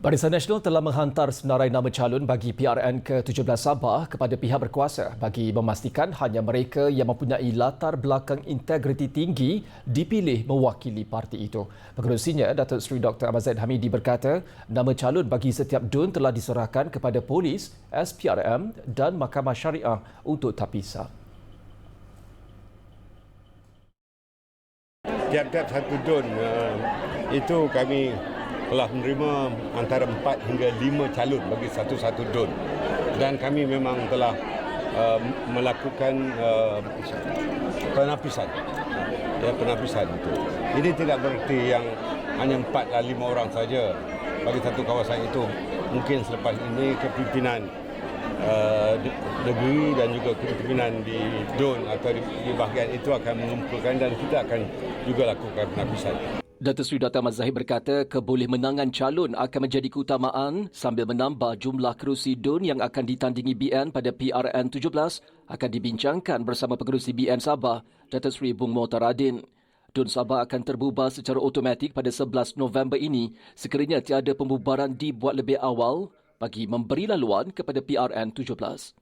Barisan Nasional telah menghantar senarai nama calon bagi PRN ke-17 Sabah kepada pihak berkuasa bagi memastikan hanya mereka yang mempunyai latar belakang integriti tinggi dipilih mewakili parti itu. Pengerusinya, Datuk Seri Dr. Ahmad Zaid Hamidi berkata, nama calon bagi setiap DUN telah diserahkan kepada polis, SPRM dan Mahkamah Syariah untuk tapisah. Tiap-tiap satu DUN uh, itu kami telah menerima antara 4 hingga 5 calon bagi satu-satu DUN dan kami memang telah uh, melakukan uh, penapisan. Ya penapisan itu. Ini tidak berarti yang hanya 4 dan 5 orang saja. Bagi satu kawasan itu mungkin selepas ini kepimpinan uh, negeri dan juga kepimpinan di DUN atau di, di bahagian itu akan mengumpulkan dan kita akan juga lakukan penapisan. Datuk Seri Dr. Ahmad Zahid berkata kebolehmenangan calon akan menjadi keutamaan sambil menambah jumlah kerusi DUN yang akan ditandingi BN pada PRN 17 akan dibincangkan bersama pengerusi BN Sabah, Datuk Seri Bung Motaradin. DUN Sabah akan terbubar secara automatik pada 11 November ini sekiranya tiada pembubaran dibuat lebih awal bagi memberi laluan kepada PRN 17.